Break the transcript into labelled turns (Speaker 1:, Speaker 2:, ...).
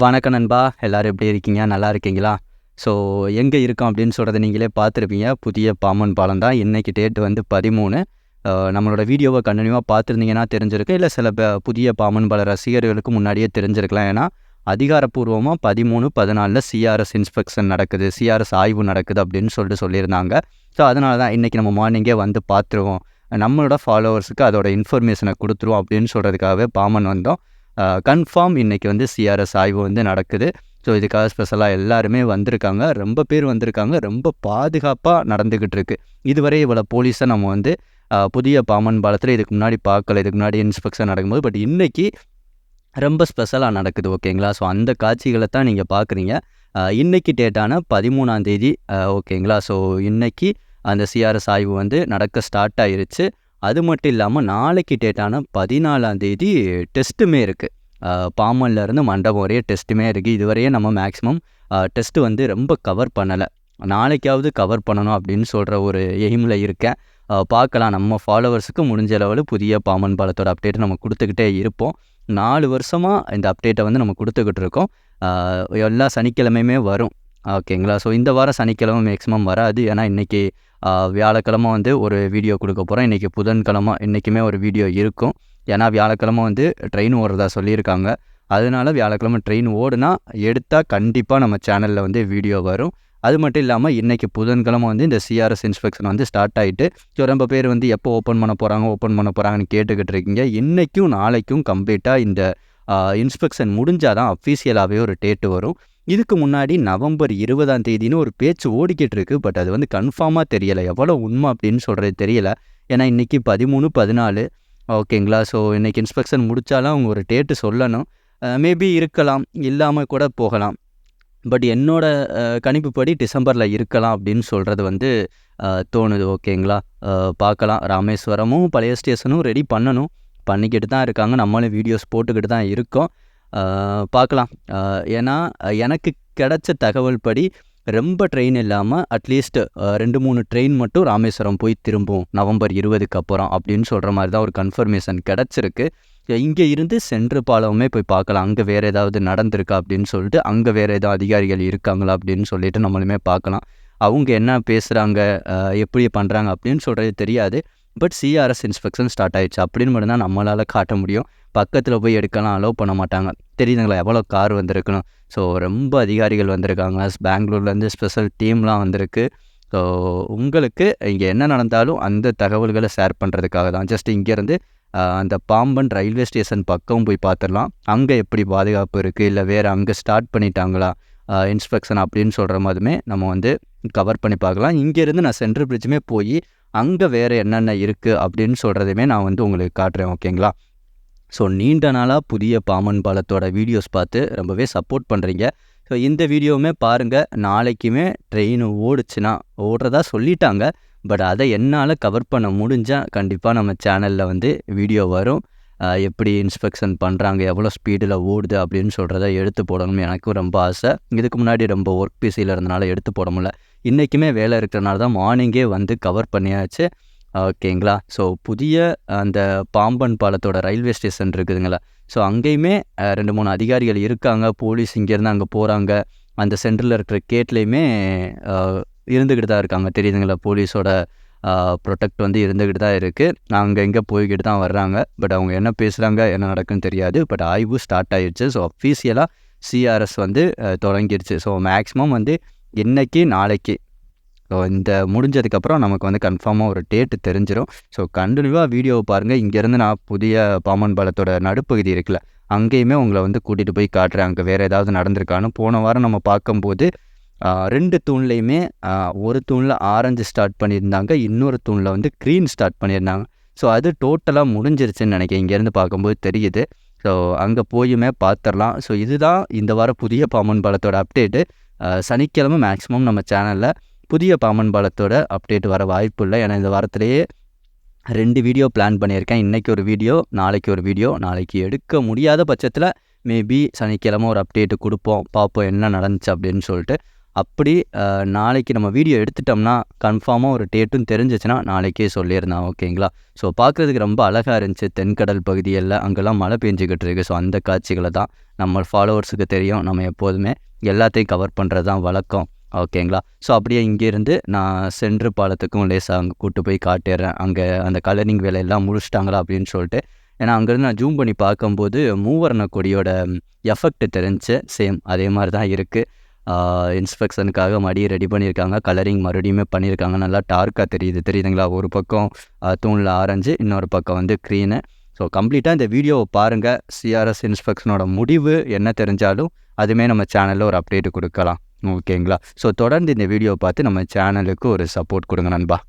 Speaker 1: வணக்கம் நண்பா எல்லோரும் எப்படி இருக்கீங்க நல்லா இருக்கீங்களா ஸோ எங்கே இருக்கோம் அப்படின்னு சொல்கிறத நீங்களே பார்த்துருப்பீங்க புதிய பாமன் பாலம் தான் இன்றைக்கி டேட் வந்து பதிமூணு நம்மளோட வீடியோவை கண்டினியூவாக பார்த்துருந்தீங்கன்னா தெரிஞ்சிருக்கு இல்லை சில புதிய பாமன் பால ரசிகர்களுக்கு முன்னாடியே தெரிஞ்சிருக்கலாம் ஏன்னா அதிகாரப்பூர்வமாக பதிமூணு பதினாலில் சிஆர்எஸ் இன்ஸ்பெக்ஷன் நடக்குது சிஆர்எஸ் ஆய்வு நடக்குது அப்படின்னு சொல்லிட்டு சொல்லியிருந்தாங்க ஸோ அதனால தான் இன்றைக்கி நம்ம மார்னிங்கே வந்து பார்த்துருவோம் நம்மளோட ஃபாலோவர்ஸுக்கு அதோட இன்ஃபர்மேஷனை கொடுத்துருவோம் அப்படின்னு சொல்கிறதுக்காகவே பாமன் வந்தோம் கன்ஃபார்ம் இன்றைக்கி வந்து சிஆர்எஸ் ஆய்வு வந்து நடக்குது ஸோ இதுக்காக ஸ்பெஷலாக எல்லாருமே வந்திருக்காங்க ரொம்ப பேர் வந்திருக்காங்க ரொம்ப பாதுகாப்பாக நடந்துக்கிட்டு இருக்கு இதுவரை இவ்வளோ போலீஸை நம்ம வந்து புதிய பாமன் பாலத்தில் இதுக்கு முன்னாடி பார்க்கல இதுக்கு முன்னாடி இன்ஸ்பெக்ஷன் நடக்கும்போது பட் இன்றைக்கி ரொம்ப ஸ்பெஷலாக நடக்குது ஓகேங்களா ஸோ அந்த காட்சிகளை தான் நீங்கள் பார்க்குறீங்க இன்றைக்கி டேட்டான பதிமூணாந்தேதி ஓகேங்களா ஸோ இன்றைக்கி அந்த சிஆர்எஸ் ஆய்வு வந்து நடக்க ஸ்டார்ட் ஆயிருச்சு அது மட்டும் இல்லாமல் நாளைக்கு டேட்டான பதினாலாம் தேதி டெஸ்ட்டுமே இருக்குது பாமன்லேருந்து மண்டபம் வரைய டெஸ்ட்டுமே இருக்குது இதுவரையே நம்ம மேக்ஸிமம் டெஸ்ட்டு வந்து ரொம்ப கவர் பண்ணலை நாளைக்காவது கவர் பண்ணணும் அப்படின்னு சொல்கிற ஒரு எய்மில் இருக்கேன் பார்க்கலாம் நம்ம ஃபாலோவர்ஸுக்கு முடிஞ்ச அளவில் புதிய பாமன் பாலத்தோட அப்டேட் நம்ம கொடுத்துக்கிட்டே இருப்போம் நாலு வருஷமாக இந்த அப்டேட்டை வந்து நம்ம கொடுத்துக்கிட்டு இருக்கோம் எல்லா சனிக்கிழமையுமே வரும் ஓகேங்களா ஸோ இந்த வாரம் சனிக்கிழமை மேக்ஸிமம் வராது ஏன்னா இன்றைக்கி வியாழக்கிழமை வந்து ஒரு வீடியோ கொடுக்க போகிறேன் இன்றைக்கி புதன்கிழமை இன்றைக்குமே ஒரு வீடியோ இருக்கும் ஏன்னா வியாழக்கிழமை வந்து ட்ரெயின் ஓடுறதா சொல்லியிருக்காங்க அதனால் வியாழக்கிழமை ட்ரெயின் ஓடுனா எடுத்தால் கண்டிப்பாக நம்ம சேனலில் வந்து வீடியோ வரும் அது மட்டும் இல்லாமல் இன்றைக்கி புதன்கிழமை வந்து இந்த சிஆர்எஸ் இன்ஸ்பெக்ஷன் வந்து ஸ்டார்ட் ஆகிட்டு ஸோ ரொம்ப பேர் வந்து எப்போ ஓப்பன் பண்ண போகிறாங்க ஓப்பன் பண்ண போகிறாங்கன்னு கேட்டுக்கிட்டு இருக்கீங்க இன்றைக்கும் நாளைக்கும் கம்ப்ளீட்டாக இந்த இன்ஸ்பெக்ஷன் முடிஞ்சால் தான் அஃபீஷியலாகவே ஒரு டேட்டு வரும் இதுக்கு முன்னாடி நவம்பர் இருபதாம் தேதினு ஒரு பேச்சு ஓடிக்கிட்டு இருக்கு பட் அது வந்து கன்ஃபார்மாக தெரியலை எவ்வளோ உண்மை அப்படின்னு சொல்கிறது தெரியல ஏன்னா இன்றைக்கி பதிமூணு பதினாலு ஓகேங்களா ஸோ இன்றைக்கி இன்ஸ்பெக்ஷன் முடித்தாலும் அவங்க ஒரு டேட்டு சொல்லணும் மேபி இருக்கலாம் இல்லாமல் கூட போகலாம் பட் என்னோட கணிப்புப்படி டிசம்பரில் இருக்கலாம் அப்படின்னு சொல்கிறது வந்து தோணுது ஓகேங்களா பார்க்கலாம் ராமேஸ்வரமும் பழைய ஸ்டேஷனும் ரெடி பண்ணணும் பண்ணிக்கிட்டு தான் இருக்காங்க நம்மளும் வீடியோஸ் போட்டுக்கிட்டு தான் இருக்கோம் பார்க்கலாம் ஏன்னா எனக்கு கிடைச்ச தகவல் படி ரொம்ப ட்ரெயின் இல்லாமல் அட்லீஸ்ட் ரெண்டு மூணு ட்ரெயின் மட்டும் ராமேஸ்வரம் போய் திரும்பும் நவம்பர் இருபதுக்கு அப்புறம் அப்படின்னு சொல்கிற மாதிரி தான் ஒரு கன்ஃபர்மேஷன் கிடச்சிருக்கு இங்கே இருந்து சென்று பாலமே போய் பார்க்கலாம் அங்கே வேறு ஏதாவது நடந்திருக்கா அப்படின்னு சொல்லிட்டு அங்கே வேறு ஏதாவது அதிகாரிகள் இருக்காங்களா அப்படின்னு சொல்லிட்டு நம்மளுமே பார்க்கலாம் அவங்க என்ன பேசுகிறாங்க எப்படி பண்ணுறாங்க அப்படின்னு சொல்கிறது தெரியாது பட் சிஆர்எஸ் இன்ஸ்பெக்ஷன் ஸ்டார்ட் ஆயிடுச்சு அப்படின்னு மட்டும்தான் நம்மளால் காட்ட முடியும் பக்கத்தில் போய் எடுக்கலாம் அலோவ் பண்ண மாட்டாங்க தெரியுதுங்களா எவ்வளோ கார் வந்திருக்கணும் ஸோ ரொம்ப அதிகாரிகள் வந்திருக்காங்க பெங்களூர்லேருந்து ஸ்பெஷல் டீம்லாம் வந்திருக்கு ஸோ உங்களுக்கு இங்கே என்ன நடந்தாலும் அந்த தகவல்களை ஷேர் பண்ணுறதுக்காக தான் ஜஸ்ட் இங்கேருந்து அந்த பாம்பன் ரயில்வே ஸ்டேஷன் பக்கம் போய் பார்த்துடலாம் அங்கே எப்படி பாதுகாப்பு இருக்குது இல்லை வேறு அங்கே ஸ்டார்ட் பண்ணிட்டாங்களா இன்ஸ்பெக்ஷன் அப்படின்னு சொல்கிற மாதிரிமே நம்ம வந்து கவர் பண்ணி பார்க்கலாம் இங்கேருந்து நான் சென்ட்ரல் பிரிட்ஜுமே போய் அங்கே வேறு என்னென்ன இருக்குது அப்படின்னு சொல்கிறதையுமே நான் வந்து உங்களுக்கு காட்டுறேன் ஓகேங்களா ஸோ நீண்ட நாளாக புதிய பாமன் பாலத்தோட வீடியோஸ் பார்த்து ரொம்பவே சப்போர்ட் பண்ணுறீங்க ஸோ இந்த வீடியோவுமே பாருங்கள் நாளைக்குமே ட்ரெயின் ஓடுச்சுன்னா ஓடுறதா சொல்லிட்டாங்க பட் அதை என்னால் கவர் பண்ண முடிஞ்சால் கண்டிப்பாக நம்ம சேனலில் வந்து வீடியோ வரும் எப்படி இன்ஸ்பெக்ஷன் பண்ணுறாங்க எவ்வளோ ஸ்பீடில் ஓடுது அப்படின்னு சொல்கிறத எடுத்து போடணும்னு எனக்கும் ரொம்ப ஆசை இதுக்கு முன்னாடி ரொம்ப ஒர்க் பிஸியில் இருந்தனால எடுத்து போட முடியல இன்றைக்குமே வேலை இருக்கிறனால தான் மார்னிங்கே வந்து கவர் பண்ணியாச்சு ஓகேங்களா ஸோ புதிய அந்த பாம்பன் பாலத்தோட ரயில்வே ஸ்டேஷன் இருக்குதுங்களா ஸோ அங்கேயுமே ரெண்டு மூணு அதிகாரிகள் இருக்காங்க போலீஸ் இங்கேருந்து அங்கே போகிறாங்க அந்த சென்டரில் இருக்கிற கேட்லேயுமே இருந்துக்கிட்டு தான் இருக்காங்க தெரியுதுங்களா போலீஸோட ப்ரொடெக்ட் வந்து இருந்துக்கிட்டு தான் இருக்குது அங்கே எங்கே போய்கிட்டு தான் வர்றாங்க பட் அவங்க என்ன பேசுகிறாங்க என்ன நடக்குன்னு தெரியாது பட் ஆய்வு ஸ்டார்ட் ஆகிடுச்சு ஸோ அஃபீஷியலாக சிஆர்எஸ் வந்து தொடங்கிடுச்சு ஸோ மேக்ஸிமம் வந்து இன்றைக்கி நாளைக்கு ஸோ இந்த முடிஞ்சதுக்கப்புறம் நமக்கு வந்து கன்ஃபார்மாக ஒரு டேட்டு தெரிஞ்சிடும் ஸோ கண்டினியூவாக வீடியோவை பாருங்கள் இங்கேருந்து நான் புதிய பாமன் பாலத்தோட நடுப்பகுதி இருக்குல்ல அங்கேயுமே உங்களை வந்து கூட்டிகிட்டு போய் காட்டுறேன் அங்கே வேறு ஏதாவது நடந்திருக்கானு போன வாரம் நம்ம பார்க்கும்போது ரெண்டு தூண்லேயுமே ஒரு தூணில் ஆரஞ்சு ஸ்டார்ட் பண்ணியிருந்தாங்க இன்னொரு தூணில் வந்து க்ரீன் ஸ்டார்ட் பண்ணியிருந்தாங்க ஸோ அது டோட்டலாக முடிஞ்சிருச்சுன்னு நினைக்கிறேன் இங்கேருந்து பார்க்கும்போது தெரியுது ஸோ அங்கே போயுமே பார்த்துடலாம் ஸோ இதுதான் இந்த வாரம் புதிய பாமன் பாலத்தோட அப்டேட்டு சனிக்கிழமை மேக்ஸிமம் நம்ம சேனலில் புதிய பாமன் பாலத்தோட அப்டேட் வர வாய்ப்பு இல்லை ஏன்னா இந்த வாரத்திலேயே ரெண்டு வீடியோ பிளான் பண்ணியிருக்கேன் இன்றைக்கி ஒரு வீடியோ நாளைக்கு ஒரு வீடியோ நாளைக்கு எடுக்க முடியாத பட்சத்தில் மேபி சனிக்கிழமை ஒரு அப்டேட்டு கொடுப்போம் பார்ப்போம் என்ன நடந்துச்சு அப்படின்னு சொல்லிட்டு அப்படி நாளைக்கு நம்ம வீடியோ எடுத்துட்டோம்னா கன்ஃபார்மாக ஒரு டேட்டும் தெரிஞ்சிச்சுன்னா நாளைக்கே சொல்லியிருந்தான் ஓகேங்களா ஸோ பார்க்குறதுக்கு ரொம்ப அழகாக இருந்துச்சு தென்கடல் பகுதியில் அங்கெல்லாம் மழை பெஞ்சிக்கிட்டு இருக்குது ஸோ அந்த காட்சிகளை தான் நம்ம ஃபாலோவர்ஸுக்கு தெரியும் நம்ம எப்போதுமே எல்லாத்தையும் கவர் பண்ணுறது தான் வழக்கம் ஓகேங்களா ஸோ அப்படியே இங்கேருந்து நான் சென்று பாலத்துக்கும் லேசாக அங்கே கூப்பிட்டு போய் காட்டிடுறேன் அங்கே அந்த கலரிங் வேலையெல்லாம் முடிச்சிட்டாங்களா அப்படின்னு சொல்லிட்டு ஏன்னா அங்கேருந்து நான் ஜூம் பண்ணி பார்க்கும்போது மூவர்ண கொடியோட எஃபெக்ட் தெரிஞ்சு சேம் அதே மாதிரி தான் இருக்குது இன்ஸ்பெக்ஷனுக்காக மடி ரெடி பண்ணியிருக்காங்க கலரிங் மறுபடியுமே பண்ணியிருக்காங்க நல்லா டார்க்காக தெரியுது தெரியுதுங்களா ஒரு பக்கம் தூணில் ஆரஞ்சு இன்னொரு பக்கம் வந்து க்ரீனு ஸோ கம்ப்ளீட்டாக இந்த வீடியோவை பாருங்கள் சிஆர்எஸ் இன்ஸ்பெக்ஷனோட முடிவு என்ன தெரிஞ்சாலும் அதுவுமே நம்ம சேனலில் ஒரு அப்டேட் கொடுக்கலாம் ஓகேங்களா ஸோ தொடர்ந்து இந்த வீடியோவை பார்த்து நம்ம சேனலுக்கு ஒரு சப்போர்ட் கொடுங்க நண்பா